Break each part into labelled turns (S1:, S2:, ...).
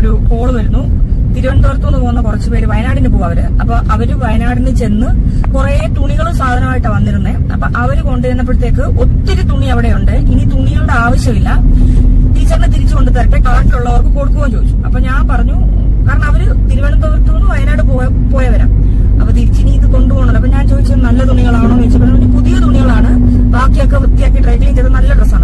S1: ഒരു കോൾ വരുന്നു. തിരുവനന്തപുരത്തു നിന്ന് പോകുന്ന കുറച്ച് പേര് വയനാടിന് പോവാ അവർ. അപ്പൊ അവർ വയനാടിന് ചെന്ന് കുറെ തുണികളും സാധനമായിട്ട് വന്നിരുന്നേ. അപ്പൊ അവർ കൊണ്ടുവരുന്നപ്പോഴത്തേക്ക് ഒത്തിരി തുണി അവിടെയുണ്ട്. ഇനി തുണികളുടെ ആവശ്യമില്ല. ടീച്ചറിനെ തിരിച്ചു കൊണ്ട് തരട്ടെ കാട്ടിലുള്ളവർക്ക് കൊടുക്കുകയും ചോദിച്ചു. അപ്പൊ ഞാൻ പറഞ്ഞു കാരണം അവർ തിരുവനന്തപുരത്തു നിന്ന് വയനാട് പോയ- പോയവരാ. അപ്പൊ തിരിച്ചിനി ഇത് കൊണ്ടുപോകണല്ലോ അപ്പൊ ഞാൻ ചോദിച്ചത് നല്ല തുണികളാണോ? എന്ന് ചോദിച്ചപ്പോൾ പുതിയ തുണികളാണ്. ബാക്കിയൊക്കെ വൃത്തിയാക്കി ഡ്രൈ ക്ലീൻ ചെയ്ത് നല്ല ഡ്രസ്സാണ്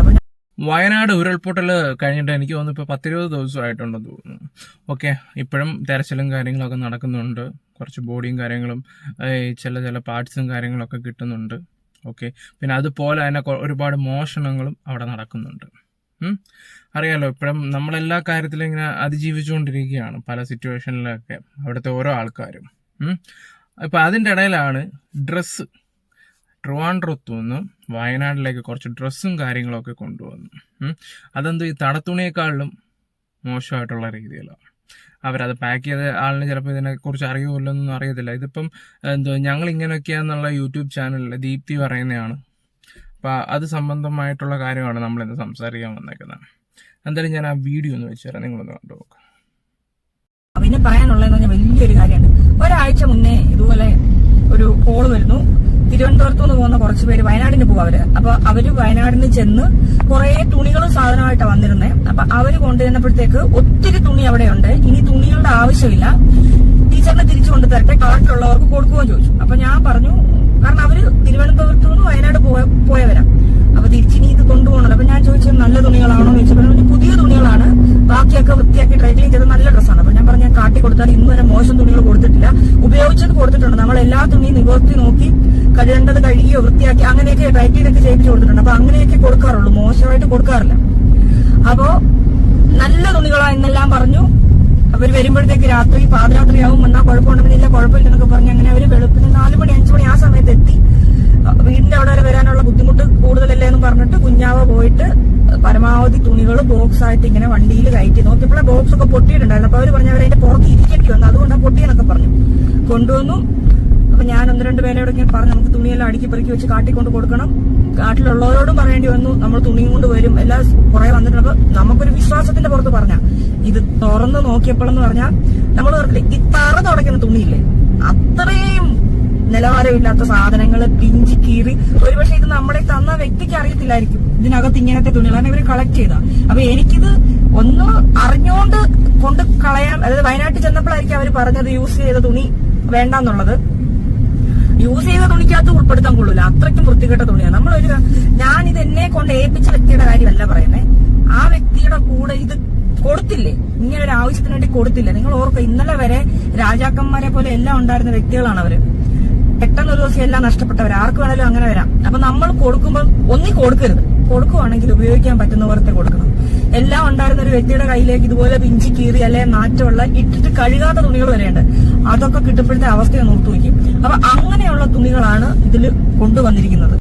S2: വയനാട് ഉരുൾപൊട്ടൽ കഴിഞ്ഞിട്ട് എനിക്ക് തോന്നുന്നു ഇപ്പോൾ പത്തിരുപത് ദിവസമായിട്ടുണ്ടെന്ന് തോന്നുന്നു. ഓക്കെ ഇപ്പോഴും തെരച്ചിലും കാര്യങ്ങളൊക്കെ നടക്കുന്നുണ്ട്. കുറച്ച് ബോഡിയും കാര്യങ്ങളും ചില ചില പാർട്സും കാര്യങ്ങളൊക്കെ കിട്ടുന്നുണ്ട്. ഓക്കെ പിന്നെ അതുപോലെ തന്നെ ഒരുപാട് മോഷണങ്ങളും അവിടെ നടക്കുന്നുണ്ട്. അറിയാലോ ഇപ്പോഴും നമ്മളെല്ലാ കാര്യത്തിലും ഇങ്ങനെ അതിജീവിച്ചുകൊണ്ടിരിക്കുകയാണ് പല സിറ്റുവേഷനിലൊക്കെ അവിടുത്തെ ഓരോ ആൾക്കാരും. ഇപ്പം അതിന്റെ ഇടയിലാണ് ഡ്രസ്സ് ട്രിവാൻഡ്രത്തു നിന്ന് വയനാട്ടിലേക്ക് കുറച്ച് ഡ്രസ്സും കാര്യങ്ങളൊക്കെ കൊണ്ടുവന്നു. അതെന്തോ ഈ തടത്തുണിയേക്കാളിലും മോശമായിട്ടുള്ള രീതിയിലാണ് അവരത് പാക്ക് ചെയ്ത ആളിന് ചിലപ്പോൾ ഇതിനെക്കുറിച്ച് അറിയുമല്ലോന്നൊന്നും അറിയത്തില്ല. ഇതിപ്പം എന്തോ ഞങ്ങൾ ഇങ്ങനെയൊക്കെയാന്നുള്ള യൂട്യൂബ് ചാനലിൽ ദീപ്തി പറയുന്നതാണ്. അപ്പോൾ അത് സംബന്ധമായിട്ടുള്ള കാര്യമാണ് നമ്മളിന്ന് സംസാരിക്കാൻ വന്നേക്കുന്നത്. എന്തായാലും ഞാൻ ആ വീഡിയോ ഒന്ന് വെച്ചുതരാം നിങ്ങളൊന്ന് കണ്ടു നോക്കാം.
S1: പിന്നെ പറയാനുള്ളതെന്ന് പറഞ്ഞാൽ വലിയൊരു കാര്യമാണ് ഒരാഴ്ച മുന്നേ ഇതുപോലെ ഒരു കോൾ വരുന്നു. തിരുവനന്തപുരത്ത് നിന്ന് പോകുന്ന കുറച്ച് പേര് വയനാടിന് പോവാ അവർ. അപ്പൊ അവർ വയനാടിന് ചെന്ന് കുറെ തുണികളും സാധനമായിട്ടാണ് വന്നിരുന്നത് അപ്പൊ അവർ കൊണ്ടുവരുന്നപ്പോഴത്തേക്ക് ഒത്തിരി തുണി അവിടെയുണ്ട്. ഇനി തുണികളുടെ ആവശ്യമില്ല. ടീച്ചറിനെ തിരിച്ചു കൊണ്ട് തരട്ടെ കാട്ടിലുള്ളവർക്ക് കൊടുക്കുകയും ചോദിച്ചു. അപ്പൊ ഞാൻ പറഞ്ഞു കാരണം അവർ തിരുവനന്തപുരത്തു നിന്ന് വയനാട് പോയ- പോയവരാ. അപ്പൊ തിരിച്ചിനി ഇത് കൊണ്ടുപോകണല്ലോ. അപ്പൊ ഞാൻ ചോദിച്ചത് നല്ല തുണികളാണോ എന്ന് ചോദിച്ചപ്പോൾ പുതിയ തുണികളാണ്. ബാക്കിയൊക്കെ വൃത്തിയാക്കി ഡ്രൈ ക്ലീൻ ചെയ്ത് നല്ല ഡ്രസ്സാണ്. അപ്പൊ ഞാൻ പറഞ്ഞു കാട്ടി കൊടുത്താൽ ഇന്ന് വരെ മോശം തുണികൾ കൊടുത്തിട്ടില്ല. ഉപയോഗിച്ചത് കൊടുത്തിട്ടുണ്ട്. നമ്മൾ എല്ലാ തുണിയും നിവർത്തി നോക്കി കഴുകേണ്ടത് കഴുകിയോ വൃത്തിയാക്കി അങ്ങനെയൊക്കെ ഒക്കെ ചെയ്യിപ്പിച്ച് കൊടുത്തിട്ടുണ്ട്. അപ്പൊ അങ്ങനെയൊക്കെ കൊടുക്കാറുള്ളൂ. മോശമായിട്ട് കൊടുക്കാറില്ല. അപ്പോ നല്ല തുണികളാ എന്നെല്ലാം പറഞ്ഞു. അവർ വരുമ്പോഴത്തേക്ക് രാത്രി പാതിരാത്രിയാവും വന്നാൽ കുഴപ്പമുണ്ടെന്നില്ല. കുഴപ്പമില്ല എന്നൊക്കെ പറഞ്ഞ് അങ്ങനെ അവർ വെളുപ്പിന് നാല് മണി അഞ്ചു മണി ആ സമയത്ത് എത്തി. വീടിന്റെ അവിടെ വരെ വരാനുള്ള ബുദ്ധിമുട്ട് കൂടുതലല്ലേ എന്ന് പറഞ്ഞിട്ട് കുഞ്ഞാവ പോയിട്ട് പരമാവധി തുണികൾ ബോക്സ് ആയിട്ട് ഇങ്ങനെ വണ്ടിയിൽ കയറ്റി നോക്കിയപ്പോഴേ ബോക്സ് ഒക്കെ പൊട്ടിയിട്ടുണ്ടായിരുന്നു. അപ്പൊ അവർ പറഞ്ഞു അവരതിന്റെ പുറത്ത് ഇരിക്കേണ്ടി വന്നു. അതുകൊണ്ടാണ് പൊട്ടിയെന്നൊക്കെ പറഞ്ഞു. കൊണ്ടുവന്നു. അപ്പൊ ഞാൻ ഒന്ന് രണ്ട് പേരോട് ഇങ്ങനെ പറഞ്ഞു നമുക്ക് തുണിയെല്ലാം അടുക്കി പെറുക്കി വെച്ച് കാട്ടിക്കൊണ്ട് കൊടുക്കണം. കാട്ടിലുള്ളവരോടും പറയേണ്ടി വന്നു. നമ്മൾ തുണിയും കൊണ്ട് വരും. എല്ലാം കുറെ വന്നിട്ടുണ്ട്. അപ്പൊ നമുക്കൊരു വിശ്വാസത്തിന്റെ പുറത്ത് പറഞ്ഞ. ഇത് തുറന്ന് നോക്കിയപ്പോഴെന്ന് പറഞ്ഞാൽ നമ്മൾ പറഞ്ഞില്ലേ ഈ തറ തുടയ്ക്കുന്ന തുണിയില്ലേ അത്രയും നിലവാരമില്ലാത്ത സാധനങ്ങൾ പിഞ്ചി കീറി. ഒരുപക്ഷെ ഇത് നമ്മുടെ തന്ന വ്യക്തിക്ക് അറിയത്തില്ലായിരിക്കും. ഇതിനകത്ത് ഇങ്ങനത്തെ തുണികളാണ് ഇവർ കളക്ട് ചെയ്താ അപ്പൊ എനിക്കിത് ഒന്ന് അറിഞ്ഞുകൊണ്ട് കൊണ്ട് കളയാൻ അതായത് വയനാട്ടിൽ ചെന്നപ്പോഴായിരിക്കും അവർ പറഞ്ഞത് യൂസ് ചെയ്ത തുണി വേണ്ടെന്നുള്ളത്. യൂസ് ചെയ്ത തുണിക്കകത്ത് ഉൾപ്പെടുത്താൻ കൊള്ളൂല. അത്രയ്ക്കും വൃത്തികെട്ട തുണിയാണ് നമ്മളൊരു ഞാൻ ഇത് എന്നെ കൊണ്ട് ഏൽപ്പിച്ച വ്യക്തിയുടെ കാര്യമല്ല പറയുന്നത് ആ വ്യക്തിയുടെ കൂടെ ഇത് കൊടുത്തില്ലേ? ഇങ്ങനെ ഒരു ആവശ്യത്തിന് വേണ്ടി കൊടുത്തില്ല? നിങ്ങൾ ഓർക്കുക ഇന്നലെ വരെ രാജാക്കന്മാരെ പോലെ എല്ലാം ഉണ്ടായിരുന്ന വ്യക്തികളാണ് അവർ. പെട്ടെന്ന് ഒരു ദിവസം എല്ലാം നഷ്ടപ്പെട്ടവർ ആർക്ക് വേണേലും അങ്ങനെ വരാം. അപ്പൊ നമ്മൾ കൊടുക്കുമ്പോൾ ഒന്നി കൊടുക്കരുത്. കൊടുക്കുവാണെങ്കിൽ ഉപയോഗിക്കാൻ പറ്റുന്ന പോലത്തെ കൊടുക്കണം. എല്ലാം ഉണ്ടായിരുന്ന ഒരു വ്യക്തിയുടെ കയ്യിലേക്ക് ഇതുപോലെ പിഞ്ചി കീറി അല്ലെ നാറ്റമുള്ള ഇട്ടിട്ട് കഴുകാത്ത തുണികൾ വരെയുണ്ട്. അതൊക്കെ കിട്ടുമ്പോഴത്തെ അവസ്ഥയെ നോർത്തു വയ്ക്കും അപ്പൊ അങ്ങനെയുള്ള തുണികളാണ് ഇതിൽ കൊണ്ടുവന്നിരിക്കുന്നത്.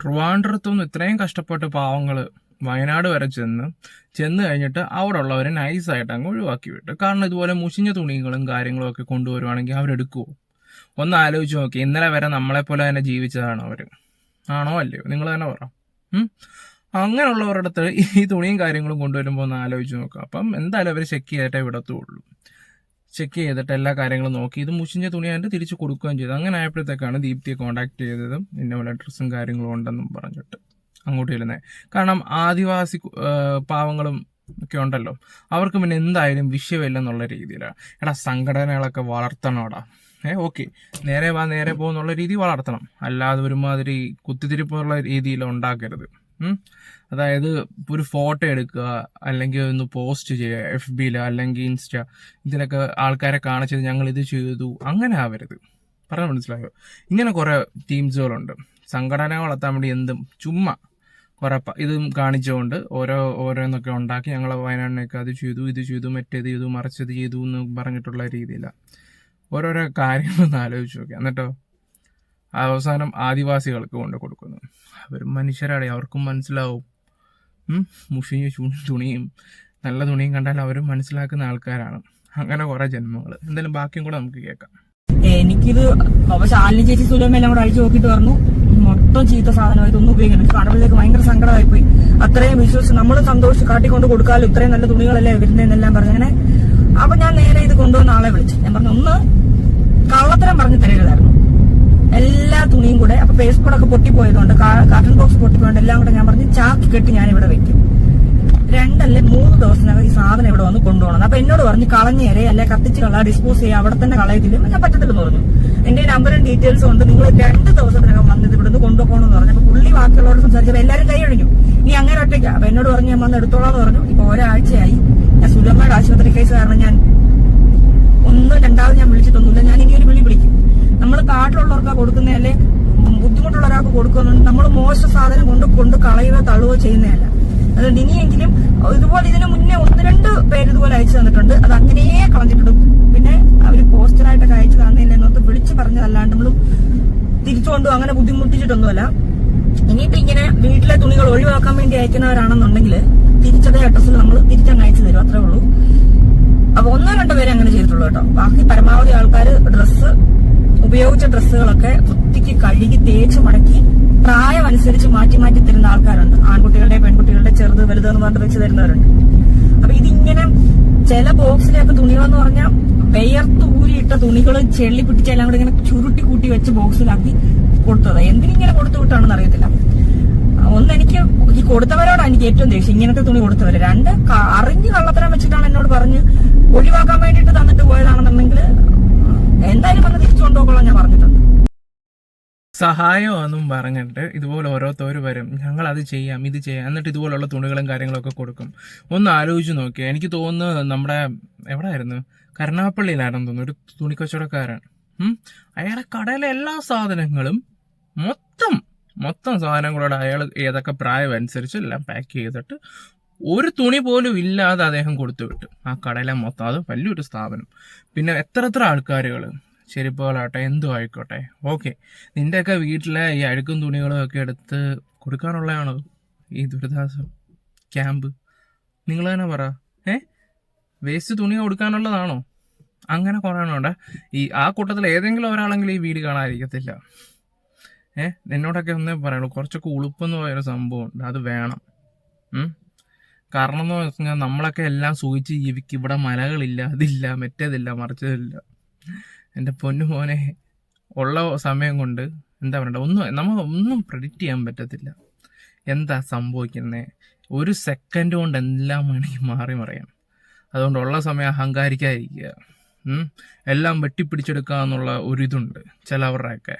S2: ട്രിവാൻഡ്രത്തുനിന്ന് ഇത്രയും കഷ്ടപ്പെട്ട് പാവങ്ങൾ വയനാട് വരെ ചെന്ന് ചെന്ന് കഴിഞ്ഞിട്ട് അവിടെ ഉള്ളവരെ നൈസായിട്ട് അങ്ങ് ഒഴിവാക്കി വിട്ടു. കാരണം ഇതുപോലെ മുഷിഞ്ഞ തുണികളും കാര്യങ്ങളും ഒക്കെ കൊണ്ടുവരുവാണെങ്കിൽ അവരെടുക്കുമോ ഒന്ന് ആലോചിച്ച് നോക്കി. ഇന്നലെ വരെ നമ്മളെപ്പോലെ തന്നെ ജീവിച്ചതാണ് അവർ ആണോ അല്ലയോ? നിങ്ങൾ തന്നെ പറ? അങ്ങനെയുള്ളവരുടെ അടുത്ത് ഈ തുണിയും കാര്യങ്ങളും കൊണ്ടുവരുമ്പോൾ ഒന്ന് ആലോചിച്ച് നോക്കുക അപ്പം എന്തായാലും അവർ ചെക്ക് ചെയ്തിട്ടേ വിടത്തുള്ളൂ. ചെക്ക് ചെയ്തിട്ട് എല്ലാ കാര്യങ്ങളും നോക്കി. ഇത് മുഷിഞ്ഞ തുണിയായിട്ട് തിരിച്ച് കൊടുക്കുകയും ചെയ്തു. അങ്ങനെ ആയപ്പോഴത്തേക്കാണ് ദീപ്തിയെ കോൺടാക്ട് ചെയ്തതും ഇന്ന പോലെ ഡ്രസ്സും കാര്യങ്ങളും ഉണ്ടെന്നും പറഞ്ഞിട്ട് അങ്ങോട്ട് ചെല്ലുന്നത് കാരണം ആദിവാസി പാവങ്ങളും ഒക്കെ ഉണ്ടല്ലോ. അവർക്ക് പിന്നെ എന്തായാലും വിഷയമില്ലെന്നുള്ള രീതിയിലാണ്. എടാ സംഘടനകളൊക്കെ വളർത്തണോടാ. ഏഹ് ഓക്കെ. നേരെ വാ നേരെ പോകുന്നുള്ള രീതി വളർത്തണം. അല്ലാതെ ഒരുമാതിരി കുത്തിത്തിരിപ്പുള്ള രീതിയിൽ ഉണ്ടാക്കരുത്. അതായത് ഒരു ഫോട്ടോ എടുക്കുക അല്ലെങ്കിൽ ഒന്ന് പോസ്റ്റ് ചെയ്യുക എഫ് ബിയിൽ അല്ലെങ്കിൽ ഇൻസ്റ്റ ഇതിലൊക്കെ ആൾക്കാരെ കാണിച്ചത് ഞങ്ങൾ ഇത് ചെയ്തു അങ്ങനെ ആവരുത്. പറഞ്ഞു മനസ്സിലായോ? ഇങ്ങനെ കുറെ ടീംസുകളുണ്ട് സംഘടന വളർത്താൻ വേണ്ടി എന്തും ചുമ്മാ കുറെ ഇതും കാണിച്ചുകൊണ്ട് ഓരോ ഓരോന്നൊക്കെ ഉണ്ടാക്കി ഞങ്ങൾ വയനാടിനൊക്കെ അത് ചെയ്തു ഇത് ചെയ്തു മറ്റേത് ചെയ്തു മറിച്ചത് ചെയ്തു എന്ന് പറഞ്ഞിട്ടുള്ള രീതിയിലാണ് ഓരോരോ കാര്യങ്ങളൊന്ന് ആലോചിച്ച് നോക്കുക എന്നിട്ടോ അവസാനം ആദിവാസികൾക്ക് കൊണ്ട് കൊടുക്കുന്നു. അവർ മനുഷ്യരാണ് അവർക്കും മനസ്സിലാവും. മുഷിഞ്ഞ തുണിയും നല്ല തുണിയും കണ്ടാൽ അവരും മനസ്സിലാക്കുന്ന ആൾക്കാരാണ്. അങ്ങനെ കുറേ ജന്മങ്ങൾ എന്തായാലും ബാക്കിയും കൂടെ നമുക്ക് കേൾക്കാം.
S1: എനിക്കിത് അപ്പൊ ശാലിനി ചേച്ചി സുലഭം എല്ലാം കൂടെ അഴിച്ചു നോക്കിയിട്ട് പറഞ്ഞു. മൊത്തം ചീത്ത സാധനമായിട്ട് ഒന്നും ഉപയോഗിക്കണം കാണുമ്പോഴേക്ക് ഭയങ്കര സങ്കടമായി പോയി അത്രയും വിശ്വസിച്ച് നമ്മൾ സന്തോഷിച്ച് കാട്ടിക്കൊണ്ട് കൊടുക്കാമല്ലോ ഇത്രയും നല്ല തുണികളല്ലേ വരുന്നതെന്നെല്ലാം പറഞ്ഞു അങ്ങനെ അപ്പൊ ഞാൻ നേരെ ഇത് കൊണ്ടുവന്ന ആളെ വിളിച്ചു. ഞാൻ പറഞ്ഞു ഒന്ന് കള്ളത്തരം പറഞ്ഞു തരരുതായിരുന്നു. എല്ലാ തുണിയും കൂടെ അപ്പൊ പേസ് കോഡൊക്കെ പൊട്ടിപ്പോയതുകൊണ്ട് കാർട്ടൺ ബോക്സ് പൊട്ടിപ്പോയതുകൊണ്ട് എല്ലാം കൂടെ ഞാൻ പറഞ്ഞു ചാക്കി കെട്ടി ഞാൻ ഇവിടെ വെക്കും. രണ്ടല്ലേ മൂന്ന് ദിവസത്തിനകം ഈ സാധനം ഇവിടെ വന്ന് കൊണ്ടുപോകണം. അപ്പൊ എന്നോട് പറഞ്ഞു കളഞ്ഞേരെ അല്ലെ കത്തിച്ച് കള ഡിസ്പോസ് ചെയ്യുക അവിടെ തന്നെ കളയത്തില്ല. ഞാൻ പറ്റത്തില്ലെന്ന് പറഞ്ഞു. എന്റെ നമ്പറും ഡീറ്റെയിൽസും ഉണ്ട്. നിങ്ങൾ രണ്ട് ദിവസത്തിനകം വന്നിട്ട് ഇവിടുന്ന് കൊണ്ടുപോകണം എന്ന് പറഞ്ഞു. അപ്പൊ പുള്ളി ബാക്കിയുള്ളവരോട് സംസാരിച്ചപ്പോ എല്ലാവരും കൈ ഒഴിഞ്ഞു നീ അങ്ങനെ ഒറ്റയ്ക്ക്. അപ്പൊ എന്നോട് പറഞ്ഞു ഞാൻ വന്ന് എടുത്തോളാന്ന് പറഞ്ഞു. ഇപ്പൊ ഒരാഴ്ചയായി. ഞാൻ സുലഭയുടെ ആശുപത്രി കേസ് കാരണം ഞാൻ ഒന്നും രണ്ടാമത് ഞാൻ വിളിച്ചിട്ടൊന്നുമില്ല. ഞാൻ ഇനി ഒരു വിളി വിളിക്കും. നമ്മൾ കാട്ടിലുള്ളവർക്കാ കൊടുക്കുന്നതല്ലേ? ബുദ്ധിമുട്ടുള്ള ഒരാൾക്ക് കൊടുക്കുന്നുണ്ട് നമ്മൾ മോശം സാധനം കൊണ്ട് കൊണ്ട് കളയുകയോ തള്ളുകയോ ചെയ്യുന്നതല്ല. അതുകൊണ്ട് ഇനിയെങ്കിലും ഇതുപോലെ ഇതിനു മുന്നേ ഒന്ന് രണ്ട് പേര് ഇതുപോലെ അയച്ചു തന്നിട്ടുണ്ട്. അത് അങ്ങനെയേ കളഞ്ഞിട്ടുണ്ട് പിന്നെ അവർ പോസ്റ്ററായിട്ടൊക്കെ അയച്ചു തന്നില്ല എന്നൊക്കെ വിളിച്ചു പറഞ്ഞതല്ലാണ്ട് നമ്മളും തിരിച്ചുകൊണ്ടും അങ്ങനെ ബുദ്ധിമുട്ടിച്ചിട്ടൊന്നുമല്ല. ഇനിയിപ്പോ ഇങ്ങനെ വീട്ടിലെ തുണികൾ ഒഴിവാക്കാൻ വേണ്ടി അയക്കുന്നവരാണെന്നുണ്ടെങ്കിൽ തിരിച്ചതേ അഡ്രസ്സിൽ നമ്മൾ തിരിച്ചങ്ങ് അയച്ചു തരും. അത്രേ ഉള്ളൂ. അപ്പൊ ഒന്നോ രണ്ടോ പേരെ അങ്ങനെ ചെയ്തിട്ടുള്ളൂ കേട്ടോ. ബാക്കി പരമാവധി ആൾക്കാർ ഡ്രസ്സ് ഉപയോഗിച്ച ഡ്രസ്സുകളൊക്കെ വൃത്തിക്ക് കഴുകി തേച്ച് മടക്കി പ്രായം അനുസരിച്ച് മാറ്റി മാറ്റി തരുന്ന ആൾക്കാരുണ്ട്. ആൺകുട്ടികളുടെ പെൺകുട്ടികളുടെ ചെറുത് വലുത് എന്ന് പറഞ്ഞിട്ട് വെച്ച് തരുന്നവരുണ്ട്. അപ്പൊ ഇതിങ്ങനെ ചില ബോക്സിലൊക്കെ തുണികളെന്ന് പറഞ്ഞാൽ വെയർത്തൂരിയിട്ട തുണികൾ ചെള്ളി പിടിച്ച് എല്ലാം കൂടെ ഇങ്ങനെ ചുരുട്ടി കൂട്ടി വെച്ച് ബോക്സിലാക്കി കൊടുത്തത്. എന്തിനിങ്ങനെ കൊടുത്തു വിട്ടാണെന്ന് അറിയത്തില്ല. ഒന്ന് എനിക്ക് ഈ കൊടുത്തവരോടാണ് എനിക്ക് ഏറ്റവും ദേഷ്യം. ഇങ്ങനത്തെ തുണി കൊടുത്തവര്. രണ്ട് അറിഞ്ഞ് കള്ളത്തരം വെച്ചിട്ടാണ് എന്നോട് പറഞ്ഞ് ഒഴിവാക്കാൻ വേണ്ടിയിട്ട് തന്നിട്ട് പോയതാണെന്നുണ്ടെങ്കിൽ എന്തായാലും വന്ന് തിരിച്ചു കൊണ്ടുപോകണം ഞാൻ പറഞ്ഞിട്ടുണ്ട്.
S2: സഹായമെന്നും പറഞ്ഞിട്ട് ഇതുപോലെ ഓരോരുത്തർ വരും. ഞങ്ങൾ അത് ചെയ്യാം ഇത് ചെയ്യാം. എന്നിട്ട് ഇതുപോലുള്ള തുണികളും കാര്യങ്ങളൊക്കെ കൊടുക്കും. ഒന്ന് ആലോചിച്ച് നോക്കിയാൽ എനിക്ക് തോന്നുന്നു നമ്മുടെ എവിടെ ആയിരുന്നു കരുണാപ്പള്ളിയിലായിരുന്നു തോന്നുന്നു. ഒരു തുണിക്കച്ചവടക്കാരൻ കച്ചവടക്കാരൻ. അയാളെ കടയിലെ എല്ലാ സാധനങ്ങളും മൊത്തം മൊത്തം സാധനങ്ങളോട് അയാൾ ഏതൊക്കെ പ്രായം അനുസരിച്ച് എല്ലാം പാക്ക് ചെയ്തിട്ട് ഒരു തുണി പോലും ഇല്ലാതെ അദ്ദേഹം കൊടുത്തു വിട്ടു ആ കടയിലെ മൊത്തം അത് വലിയൊരു സ്ഥാപനം. പിന്നെ എത്ര എത്ര ആൾക്കാരുകൾ ചെരുപ്പുകളാട്ടെ എന്തും ആയിക്കോട്ടെ. ഓക്കെ. നിന്റെയൊക്കെ വീട്ടിലെ ഈ അഴുക്കും തുണികളും ഒക്കെ എടുത്ത് കൊടുക്കാനുള്ളതാണോ ഈ ദുരിതാശ്വാസം ക്യാമ്പ്? നിങ്ങൾ തന്നെ പറ. ഏ? വേസ്റ്റ് തുണി കൊടുക്കാനുള്ളതാണോ? അങ്ങനെ കുറയണോണ്ട ഈ ആ കൂട്ടത്തിൽ ഏതെങ്കിലും ഒരാളെങ്കിലും ഈ വീട് കാണാതിരിക്കത്തില്ല. ഏ? എന്നോടൊക്കെ ഒന്നേ പറയുള്ളൂ. കുറച്ചൊക്കെ ഉളുപ്പെന്ന് പോയൊരു സംഭവം ഉണ്ട്. അത് വേണം. കാരണം എന്ന് വെച്ചാൽ നമ്മളൊക്കെ എല്ലാം സൂചിച്ച് ജീവിക്കും. ഇവിടെ മലകളില്ല അതില്ല മറ്റേതില്ല മറിച്ചതില്ല. എന്റെ പൊന്നു മോനെ ഉള്ള സമയം കൊണ്ട് എന്താ പറയണ്ട? ഒന്നും നമ്മൾ ഒന്നും പ്രെഡിക്റ്റ് ചെയ്യാൻ പറ്റത്തില്ല. എന്താ സംഭവിക്കുന്നത് ഒരു സെക്കൻഡ് കൊണ്ട് എല്ലാം വേണമെങ്കിൽ മാറി മറിയാം. അതുകൊണ്ട് ഉള്ള സമയം അഹങ്കാരിക്കാതിരിക്കുക. എല്ലാം വെട്ടിപ്പിടിച്ചെടുക്കുക എന്നുള്ള ഒരിതുണ്ട് ചിലവരുടെയൊക്കെ.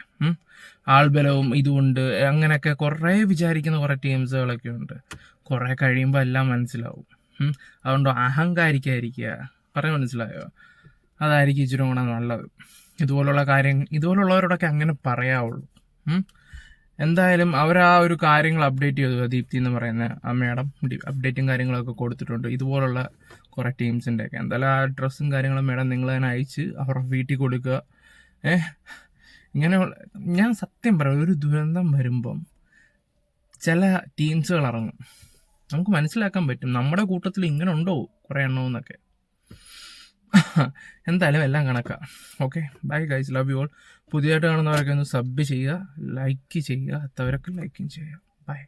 S2: ആൾബലവും ഇതുകൊണ്ട് അങ്ങനെയൊക്കെ കുറേ വിചാരിക്കുന്ന കുറേ ടീംസുകളൊക്കെ ഉണ്ട്. കുറേ കഴിയുമ്പോൾ എല്ലാം മനസ്സിലാവും. അതുകൊണ്ട് അഹങ്കാരിക്കാതിരിക്കുക. പറയാൻ മനസ്സിലായോ? അതായിരിക്കും ഇച്ചിരി കൂടെ നല്ലത്. ഇതുപോലുള്ള കാര്യം ഇതുപോലുള്ളവരോടൊക്കെ അങ്ങനെ പറയാവുള്ളൂ. എന്തായാലും അവർ ആ ഒരു കാര്യങ്ങൾ അപ്ഡേറ്റ് ചെയ്തു ദീപ്തി എന്ന് പറയുന്ന ആ മേഡം അപ്ഡേറ്റും കാര്യങ്ങളൊക്കെ കൊടുത്തിട്ടുണ്ട്. ഇതുപോലുള്ള കുറേ ടീംസിന്റെ ഒക്കെ എന്തായാലും ആ ഡ്രസ്സും കാര്യങ്ങളും മേഡം നിങ്ങൾ തന്നെ അയച്ച് അവരുടെ വീട്ടിൽ കൊടുക്കുക. ഏഹ് ഇങ്ങനെയുള്ള ഞാൻ സത്യം പറയാം ഒരു ദുരന്തം വരുമ്പം ചില ടീംസുകൾ ഇറങ്ങും. നമുക്ക് മനസ്സിലാക്കാൻ പറ്റും. നമ്മുടെ കൂട്ടത്തിൽ ഇങ്ങനെ ഉണ്ടോ കുറേ എണ്ണമെന്നൊക്കെ എന്തായാലും എല്ലാം കണക്കാം. Okay bye guys love you all പുതിയതായിട്ട് കാണുന്നവരൊക്കെ ഒന്ന് സബ് ചെയ്യുക ലൈക്ക് ചെയ്യുക എത്തവരൊക്കെ ലൈക്കും ചെയ്യുക. ബൈ